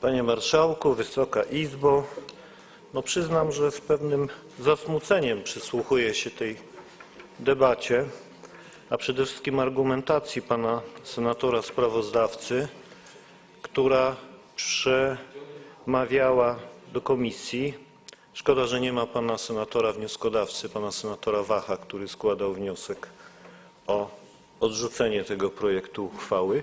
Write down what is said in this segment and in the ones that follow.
Panie Marszałku, Wysoka Izbo, no przyznam, że z pewnym zasmuceniem przysłuchuję się tej debacie, a przede wszystkim argumentacji pana senatora sprawozdawcy, która przemawiała do komisji. Szkoda, że nie ma pana senatora wnioskodawcy, pana senatora Wacha, który składał wniosek o odrzucenie tego projektu uchwały.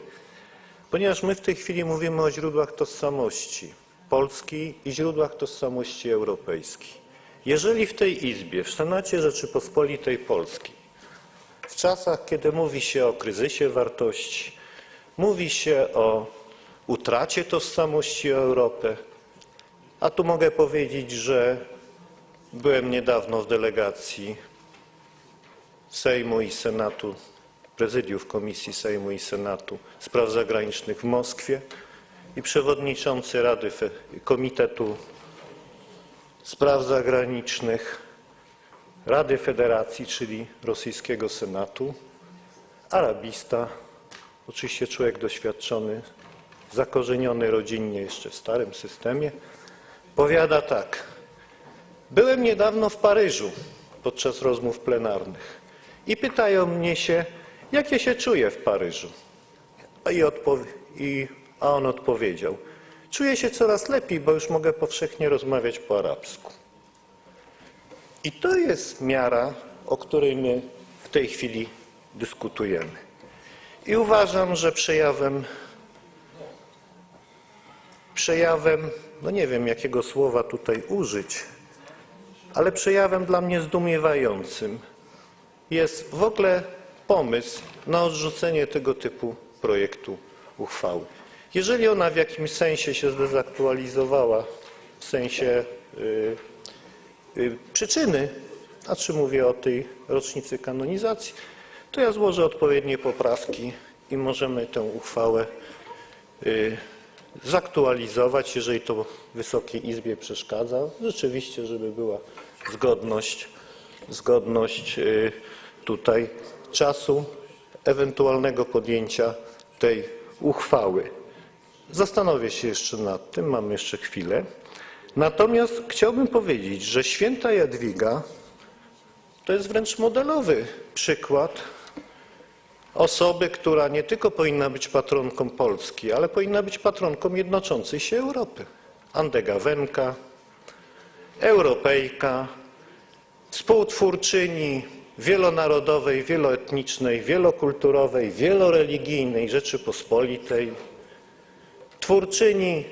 Ponieważ my w tej chwili mówimy o źródłach tożsamości Polski i źródłach tożsamości europejskiej. Jeżeli w tej Izbie, w Senacie Rzeczypospolitej Polskiej, w czasach, kiedy mówi się o kryzysie wartości, mówi się o utracie tożsamości Europy, a tu mogę powiedzieć, że byłem niedawno w delegacji Sejmu i Senatu, prezydiów Komisji Sejmu i Senatu Spraw Zagranicznych w Moskwie i przewodniczący Rady Komitetu Spraw Zagranicznych Rady Federacji, czyli rosyjskiego Senatu, arabista, oczywiście człowiek doświadczony, zakorzeniony rodzinnie jeszcze w starym systemie, powiada tak. Byłem niedawno w Paryżu podczas rozmów plenarnych i pytają mnie się, jak ja się czuję w Paryżu. A, i i, a on odpowiedział, czuję się coraz lepiej, bo już mogę powszechnie rozmawiać po arabsku. I to jest miara, o której my w tej chwili dyskutujemy. I uważam, że przejawem, przejawem, no nie wiem jakiego słowa tutaj użyć, ale przejawem dla mnie zdumiewającym jest w ogóle pomysł na odrzucenie tego typu projektu uchwały. Jeżeli ona w jakimś sensie się zdezaktualizowała, w sensie y, y, przyczyny, znaczy mówię o tej rocznicy kanonizacji, to ja złożę odpowiednie poprawki i możemy tę uchwałę y, zaktualizować, jeżeli to Wysokiej Izbie przeszkadza. Rzeczywiście, żeby była zgodność, zgodność y, tutaj czasu ewentualnego podjęcia tej uchwały. Zastanowię się jeszcze nad tym, mam jeszcze chwilę. Natomiast chciałbym powiedzieć, że święta Jadwiga to jest wręcz modelowy przykład osoby, która nie tylko powinna być patronką Polski, ale powinna być patronką jednoczącej się Europy. Andegawenka, Europejka, współtwórczyni wielonarodowej, wieloetnicznej, wielokulturowej, wieloreligijnej Rzeczypospolitej, twórczyni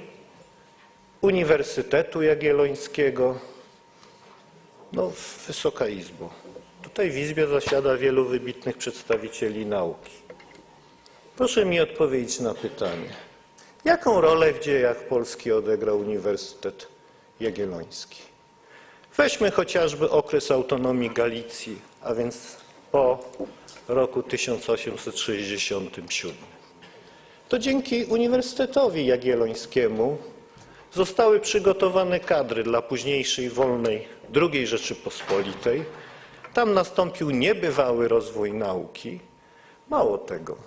Uniwersytetu Jagiellońskiego. No, Wysoka Izbo, tutaj w Izbie zasiada wielu wybitnych przedstawicieli nauki. Proszę mi odpowiedzieć na pytanie, jaką rolę w dziejach Polski odegrał Uniwersytet Jagielloński? Weźmy chociażby okres autonomii Galicji, a więc po roku 1867. To dzięki Uniwersytetowi Jagiellońskiemu zostały przygotowane kadry dla późniejszej wolnej II Rzeczypospolitej. Tam nastąpił niebywały rozwój nauki. Mało tego,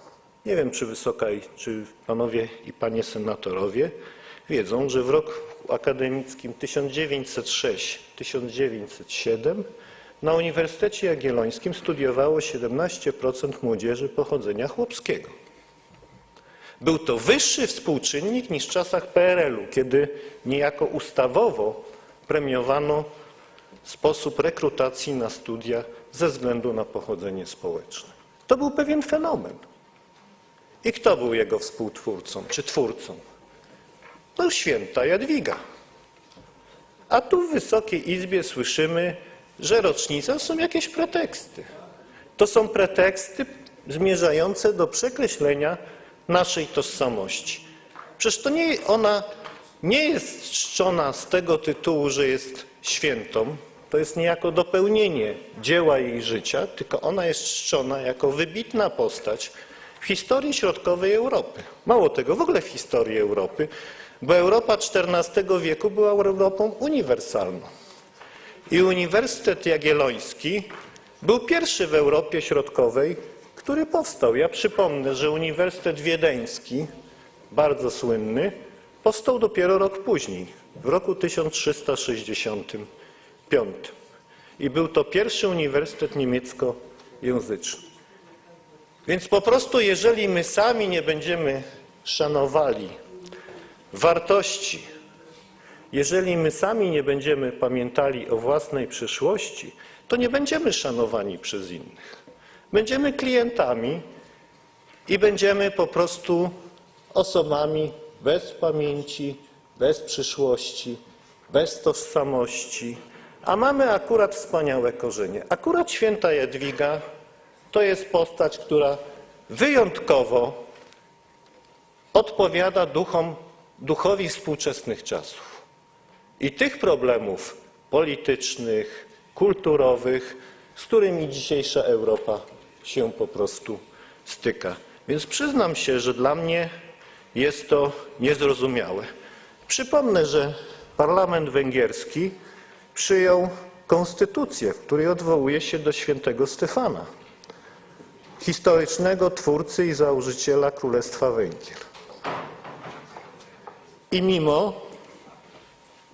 nie wiem czy Wysoka, czy panowie i panie senatorowie wiedzą, że w roku akademickim 1906-1907 na Uniwersytecie Jagiellońskim studiowało 17% młodzieży pochodzenia chłopskiego. Był to wyższy współczynnik niż w czasach PRL-u, kiedy niejako ustawowo premiowano sposób rekrutacji na studia ze względu na pochodzenie społeczne. To był pewien fenomen. I kto był jego współtwórcą czy twórcą? No święta Jadwiga. A tu w Wysokiej Izbie słyszymy, że rocznica są jakieś preteksty. To są preteksty zmierzające do przekreślenia naszej tożsamości. Przecież to nie, ona nie jest czczona z tego tytułu, że jest świętą, to jest niejako dopełnienie dzieła jej życia, tylko ona jest czczona jako wybitna postać w historii środkowej Europy. Mało tego, w ogóle w historii Europy, bo Europa XIV wieku była Europą uniwersalną. I Uniwersytet Jagielloński był pierwszy w Europie Środkowej, który powstał. Ja przypomnę, że Uniwersytet Wiedeński, bardzo słynny, powstał dopiero rok później, w roku 1365. I był to pierwszy uniwersytet niemieckojęzyczny. Więc po prostu, jeżeli my sami nie będziemy szanowali wartości, jeżeli my sami nie będziemy pamiętali o własnej przyszłości, to nie będziemy szanowani przez innych. Będziemy klientami i będziemy po prostu osobami bez pamięci, bez przyszłości, bez tożsamości. A mamy akurat wspaniałe korzenie. Akurat święta Jadwiga to jest postać, która wyjątkowo odpowiada duchom, duchowi współczesnych czasów. I tych problemów politycznych, kulturowych, z którymi dzisiejsza Europa się po prostu styka. Więc przyznam się, że dla mnie jest to niezrozumiałe. Przypomnę, że parlament węgierski przyjął konstytucję, w której odwołuje się do świętego Stefana, historycznego twórcy i założyciela Królestwa Węgier. I mimo,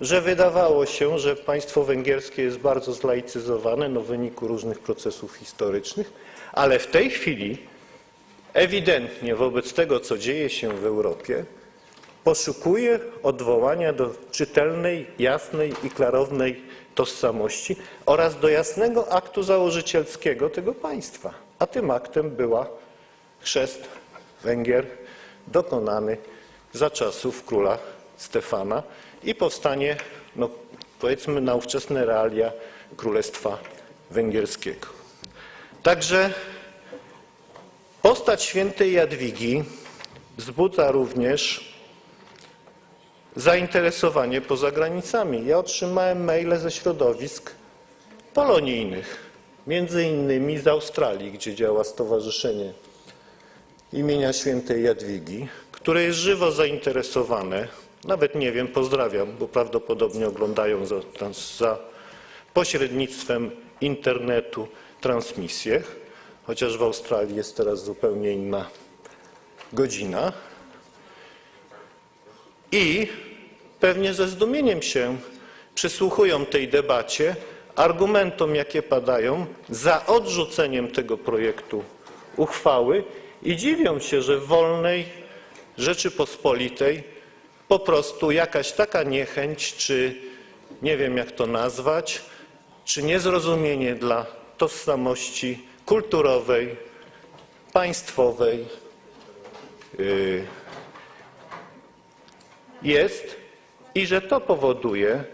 że wydawało się, że państwo węgierskie jest bardzo zlaicyzowane no, w wyniku różnych procesów historycznych, ale w tej chwili ewidentnie wobec tego, co dzieje się w Europie, poszukuje odwołania do czytelnej, jasnej i klarownej tożsamości oraz do jasnego aktu założycielskiego tego państwa. A tym aktem była chrzest Węgier dokonany za czasów króla Stefana i powstanie, no powiedzmy na ówczesne realia Królestwa Węgierskiego. Także postać świętej Jadwigi wzbudza również zainteresowanie poza granicami. Ja otrzymałem maile ze środowisk polonijnych, między innymi z Australii, gdzie działa Stowarzyszenie imienia świętej Jadwigi, które jest żywo zainteresowane, nawet nie wiem, pozdrawiam, bo prawdopodobnie oglądają za, za pośrednictwem internetu transmisję, chociaż w Australii jest teraz zupełnie inna godzina. I pewnie ze zdumieniem się przysłuchują tej debacie, argumentom, jakie padają za odrzuceniem tego projektu uchwały i dziwią się, że w wolnej Rzeczypospolitej po prostu jakaś taka niechęć, czy nie wiem jak to nazwać, czy niezrozumienie dla tożsamości kulturowej, państwowej yy, jest i że to powoduje,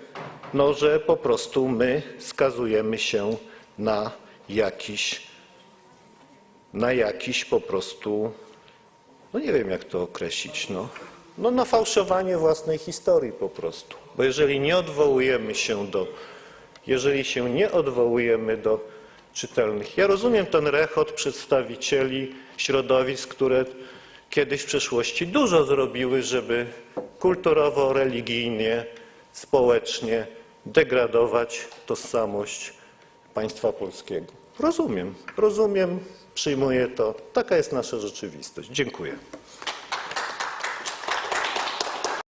no, że po prostu my skazujemy się na jakiś, na jakiś po prostu, no nie wiem jak to określić, no, no na fałszowanie własnej historii po prostu. Bo jeżeli nie odwołujemy się do, jeżeli się nie odwołujemy do czytelnych. Ja rozumiem ten rechot przedstawicieli środowisk, które kiedyś w przeszłości dużo zrobiły, żeby kulturowo, religijnie, społecznie degradować tożsamość państwa polskiego. Rozumiem, rozumiem, przyjmuję to. Taka jest nasza rzeczywistość. Dziękuję.